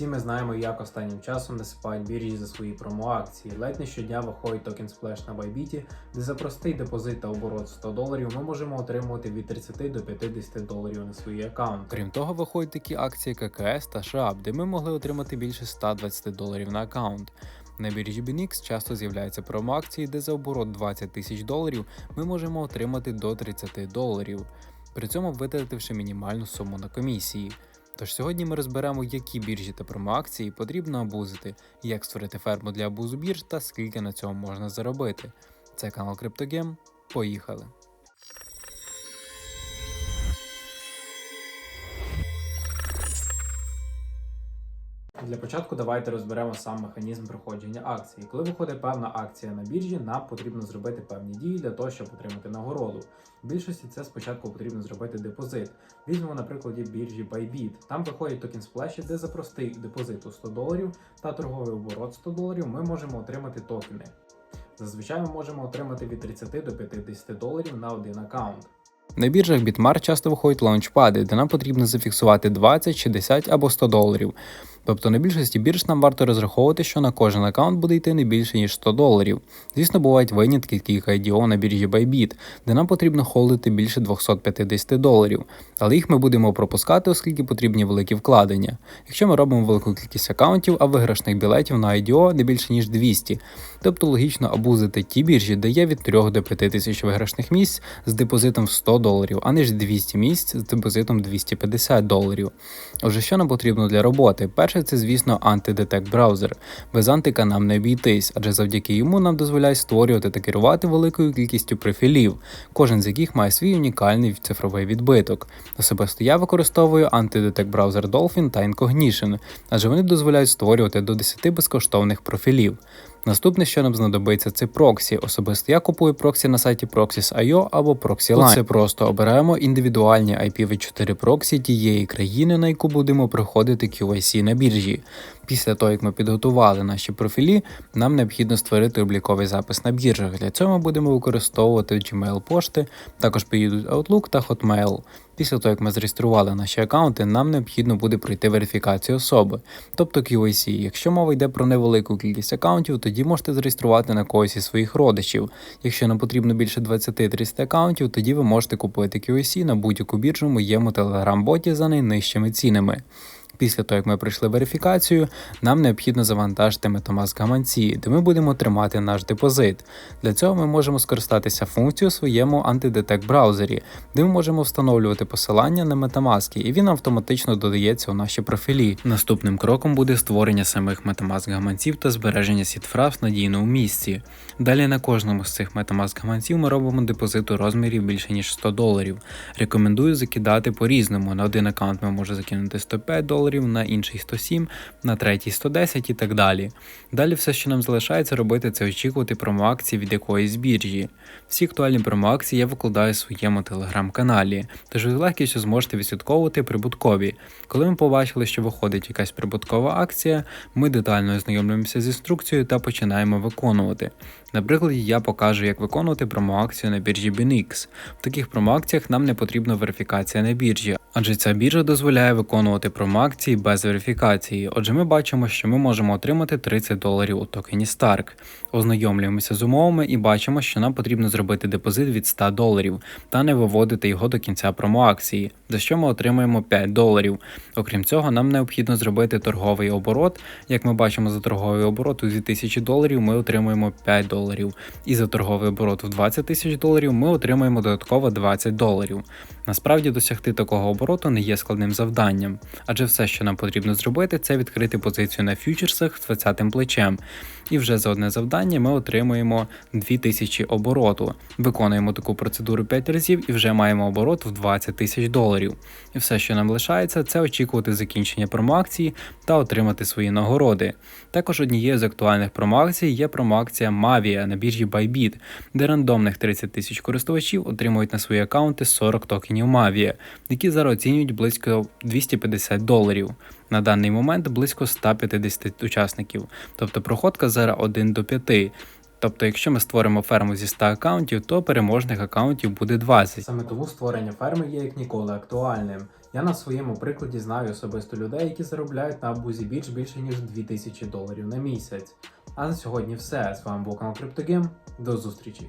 Всі ми знаємо, як останнім часом насипають біржі за свої промоакції. Ледь не щодня виходить токен Splash на Bybit, де за простий депозит та оборот 100 доларів ми можемо отримувати від 30 до 50 доларів на свій аккаунт. Крім того, виходять такі акції ККС та ШАП, де ми могли отримати більше 120 доларів на аккаунт. На біржі BNX часто з'являються промоакції, де за оборот 20 тисяч доларів ми можемо отримати до 30 доларів, при цьому витративши мінімальну суму на комісії. Тож сьогодні ми розберемо, які біржі та промоакції потрібно абузити, як створити ферму для абузу бірж та скільки на цьому можна заробити. Це канал Криптогем. Поїхали! Для початку давайте розберемо сам механізм проходження акції. Коли виходить певна акція на біржі, нам потрібно зробити певні дії для того, щоб отримати нагороду. В більшості це спочатку потрібно зробити депозит. Візьмемо на прикладі біржі Bybit. Там виходить токен Splash, де за простий депозит у 100 доларів та торговий оборот 100 доларів ми можемо отримати токени. Зазвичай ми можемо отримати від 30 до 50 доларів на один аккаунт. На біржах Bitmart часто виходять лаунчпади, де нам потрібно зафіксувати 20, 60 або 100 доларів. Тобто на більшості бірж нам варто розраховувати, що на кожен аккаунт буде йти не більше ніж 100 доларів. Звісно, бувають винятки, такі IDO на біржі Bybit, де нам потрібно холдити більше 250 доларів, але їх ми будемо пропускати, оскільки потрібні великі вкладення. Якщо ми робимо велику кількість аккаунтів, а виграшних білетів на IDO не більше ніж 200, тобто логічно абузити ті біржі, де є від 3 до 5 тисяч виграшних місць з депозитом в 100 доларів, а не ж 200 місць з депозитом 250 доларів. Отже, що нам потрібно для роботи? Перше, це, звісно, антидетект браузер. Без антика нам не обійтись, адже завдяки йому нам дозволяє створювати та керувати великою кількістю профілів, кожен з яких має свій унікальний цифровий відбиток. Особисто я використовую антидетект браузер Dolphin та Incognition, адже вони дозволяють створювати до 10 безкоштовних профілів. Наступне, що нам знадобиться, це проксі. Особисто я купую проксі на сайті Proxys.io або ProxyLine. Тут Це просто обираємо індивідуальні IPv4 проксі тієї країни, на яку будемо проходити QIC на біржі. Після того, як ми підготували наші профілі, нам необхідно створити обліковий запис на біржах. Для цього ми будемо використовувати Gmail пошти, також підійдуть Outlook та Hotmail. Після того, як ми зареєстрували наші аккаунти, нам необхідно буде пройти верифікацію особи, тобто QIC. Якщо мова йде про невелику кількість аккаунтів, тоді можете зареєструвати на когось із своїх родичів. Якщо нам потрібно більше 20-30 аккаунтів, тоді ви можете купити QIC на будь-яку біржу моєму телеграм-боті за найнижчими цінами. Після того, як ми пройшли верифікацію, нам необхідно завантажити Metamask гаманці, де ми будемо тримати наш депозит. Для цього ми можемо скористатися функцією у своєму антидетект браузері, де ми можемо встановлювати посилання на Metamask, і він автоматично додається у наші профілі. Наступним кроком буде створення самих Metamask гаманців та збереження сітфраз в надійному місці. Далі на кожному з цих Metamask гаманців ми робимо депозит у розмірі більше ніж 100 доларів. Рекомендую закидати по-різному. На один аккаунт ми можемо закинути 105 доларів, на інший 107, на третій 110 і так далі. Далі все, що нам залишається робити, це очікувати промоакції від якоїсь біржі. Всі актуальні промоакції я викладаю в своєму телеграм-каналі, тож ви з легкістю зможете відслідковувати прибуткові. Коли ми побачили, що виходить якась прибуткова акція, ми детально ознайомлюємося з інструкцією та починаємо виконувати. Наприклад, я покажу, як виконувати промоакцію на біржі BNX. В таких промоакціях нам не потрібна верифікація на біржі, адже ця біржа дозволяє виконувати промоакції без верифікації. Отже, ми бачимо, що ми можемо отримати 30 доларів у токені Stark. Ознайомлюємося з умовами і бачимо, що нам потрібно зробити депозит від 100 доларів та не виводити його до кінця промоакції, за що ми отримаємо 5 доларів. Окрім цього, нам необхідно зробити торговий оборот. Як ми бачимо, за торговий оборот у 2000 доларів ми отримуємо 5 доларів. І за торговий оборот в 20 тисяч доларів ми отримаємо додатково 20 доларів. Насправді досягти такого обороту не є складним завданням, адже все, що нам потрібно зробити, це відкрити позицію на фьючерсах з 20 плечем. І вже за одне завдання ми отримуємо 2000 обороту. Виконуємо таку процедуру 5 разів і вже маємо оборот в 20 тисяч доларів. І все, що нам лишається, це очікувати закінчення промоакції та отримати свої нагороди. Також однією з актуальних промоакцій є промоакція Mavia на біржі Bybit, де рандомних 30 тисяч користувачів отримують на свої аккаунти 40 токенів Mavia, які зараз оцінюють близько 250 доларів. На даний момент близько 150 учасників, тобто проходка зараз 1 до 5. Тобто, якщо ми створимо ферму зі 100 аккаунтів, то переможних аккаунтів буде 20. Саме тому створення ферми є як ніколи актуальним. Я на своєму прикладі знаю особисто людей, які заробляють на Бузі Біч більше ніж 2000 доларів на місяць. А на сьогодні все. З вами був канал CryptoGame. До зустрічі!